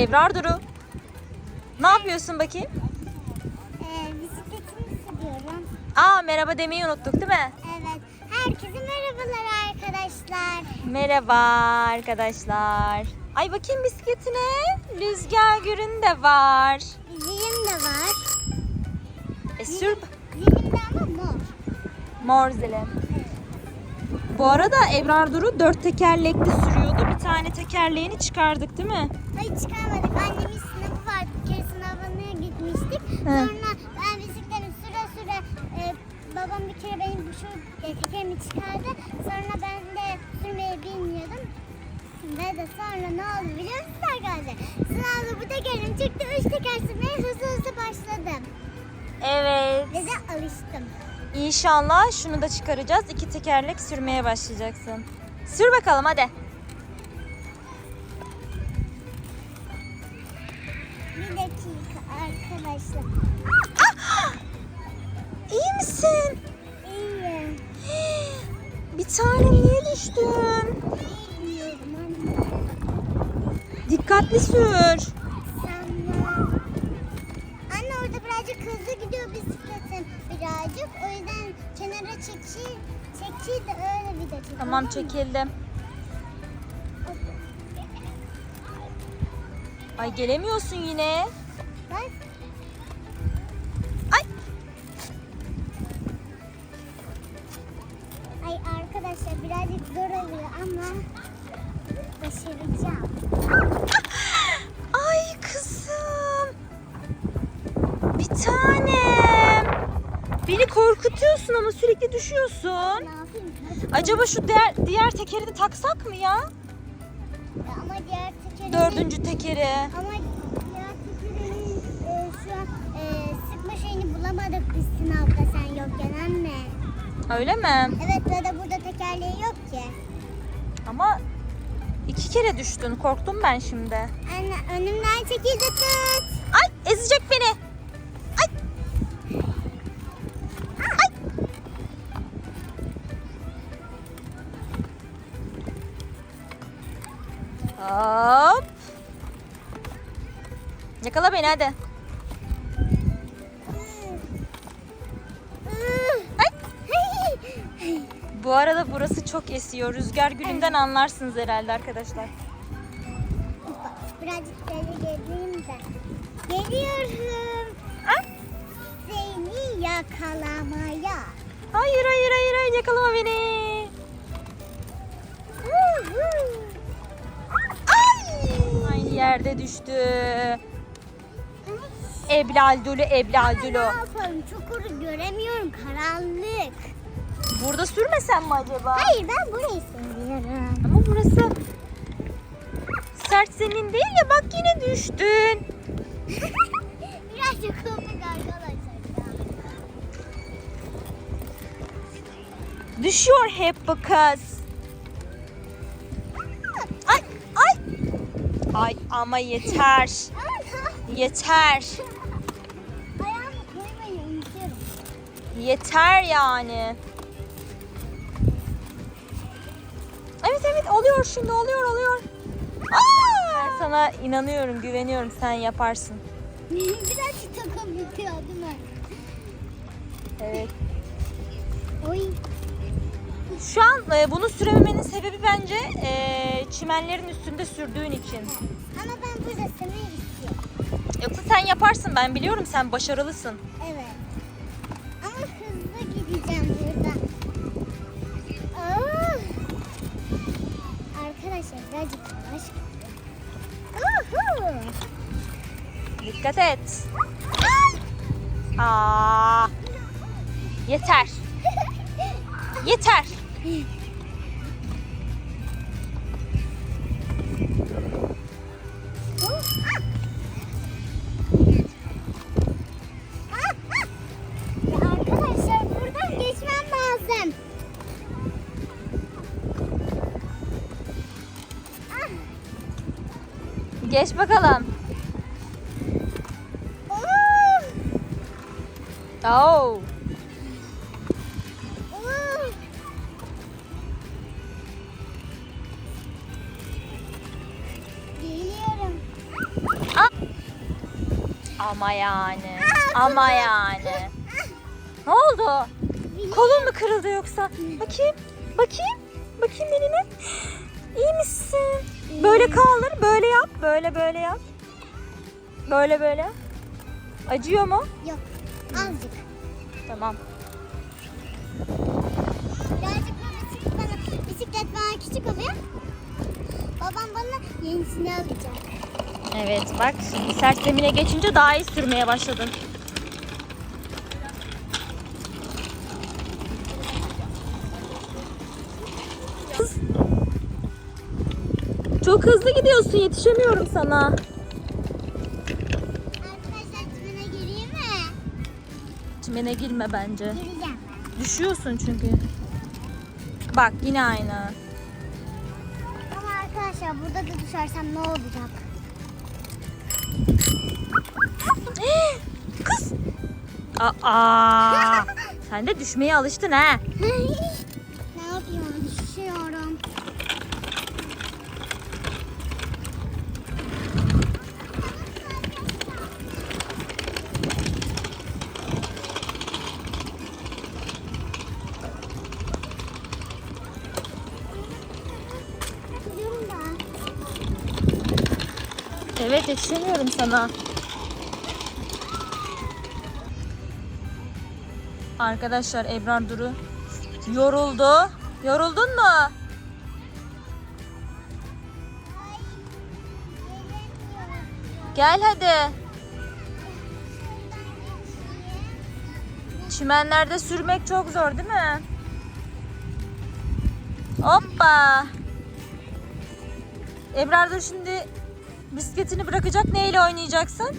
Ebrar Duru. Ne yapıyorsun bakayım? Ee, bisikletimi sürüyorum. Aa merhaba demeyi unuttuk değil mi? Evet. Herkese merhabalar arkadaşlar. Merhaba arkadaşlar. Ay bakayım bisikletine. Rüzgar gürün de var. Zilim de var. E sür Zilim de ama mor. mor zili. Bu arada Ebrar Duru dört tekerlekli sürüyordu. Bir tane tekerleğini çıkardık değil mi? Hayır çıkarmadık. Annemin sınavı vardı. Bir kere sınavına gitmiştik. He. Sonra ben bisikleti süre süre e, babam bir kere benim bu şu e, tekerimi çıkardı. Sonra ben de sürmeyi bilmiyordum. Ve de sonra ne oldu biliyor musunuz arkadaşlar? Sınavda bu tekerim çıktı. Üç teker sürmeye hızlı hızlı başladım. Evet. Ve de alıştım. İnşallah şunu da çıkaracağız. İki tekerlek sürmeye başlayacaksın. Sür bakalım hadi. Dakika arkadaşlar. İyi misin? İyiyim. Bir tane niye düştün? Bilmiyorum anne. Dikkatli sür. Tamam. Anne orada birazcık hızlı gidiyor bisikletin birazcık. O yüzden kenara çekil, çekil de öyle bir de çek. Tamam mı? çekildim. Ay gelemiyorsun yine. Ay. Ay arkadaşlar birazcık zor oluyor ama başaracağım. Ay kızım. Bir tanem. Beni korkutuyorsun ama sürekli düşüyorsun. Ne yapayım? Acaba şu diğer, diğer tekerini taksak mı ya? Ama diğer tekerin... Dördüncü tekeri. Ama diğer tekerin e, şu an e, sıkma şeyini bulamadık biz sınavda sen yokken anne. Öyle mi? Evet ve de burada tekerleği yok ki. Ama iki kere düştün. Korktum ben şimdi. Anne önümden çekil de tut. Ay ezecek beni. Ay. Ay. Hop. Yakala beni hadi. Bu arada burası çok esiyor. Rüzgar gülünden anlarsınız herhalde arkadaşlar. Birazcık geri geleyim de. Geliyorum. Ay. Seni yakalamaya. Hayır hayır hayır hayır yakalama beni. Ay! Yerde düştü. Eblaldülü Ne Eblaldülü. yapalım? Çukuru göremiyorum. Karanlık. Burada sürmesen mi acaba? Hayır ben burayı seviyorum. Ama burası sert zemin değil ya bak yine düştün. Birazcık komik arkadaşlar. Düşüyor hep bu kız. Ay ay. Ay ama yeter. Yeter. Ayağımı koymayı unutuyorum. Yeter yani. Evet evet oluyor şimdi oluyor oluyor. Aa! Ben sana inanıyorum güveniyorum sen yaparsın. Birazcık takım bitiyor değil mi? Evet. Oy. Şu an e, bunu sürememenin sebebi bence e, çimenlerin üstünde sürdüğün için. Ama ben burada sürmeyi istiyorum. Yoksa sen yaparsın ben biliyorum sen başarılısın. Evet. Ama hızlı gideceğim Dikkat et. Aa! Yeter. Yeter. Ya arkadaşlar buradan geçmem lazım. Geç bakalım. Oo! Geliyorum. Ama yani. Ama yani. Ne oldu? Kolun mu kırıldı yoksa? Bakayım. Bakayım. Bakayım eline. İyi misin? Böyle kaldır. Böyle yap. Böyle böyle yap. Böyle böyle. Acıyor mu? Yok. Azıcık. Tamam. Birazcık bisiklet bana, bisiklet bana küçük oluyor. Babam bana yenisini alacak. Evet bak şimdi sert zemine geçince daha iyi sürmeye başladın. Çok hızlı gidiyorsun yetişemiyorum sana. Çimene girme bence. Gireceğim. Düşüyorsun çünkü. Bak yine aynı. Ama arkadaşlar burada da düşersem ne olacak? Kız. Aa, sen de düşmeye alıştın ha. ne yapıyorum? Düşüyorum. Gidiyorum da. Evet yetişemiyorum sana. Arkadaşlar Ebrar Duru yoruldu. Yoruldun mu? Gel hadi. Çimenlerde sürmek çok zor değil mi? Hoppa. Ebrar Duru şimdi bisikletini bırakacak. Neyle oynayacaksın?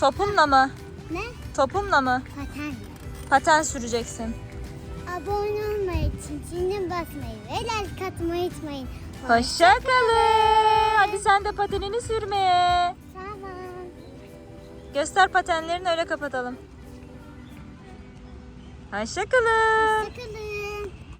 Topunla mı? Ne? Topunla mı? Paten. Paten süreceksin. Abone olmayı için zilini basmayı ve like atmayı unutmayın. Hoşça kalın. Hadi sen de patenini sürmeye. Tamam. Göster patenlerini öyle kapatalım. Hoşça kalın. Hoşçakalın.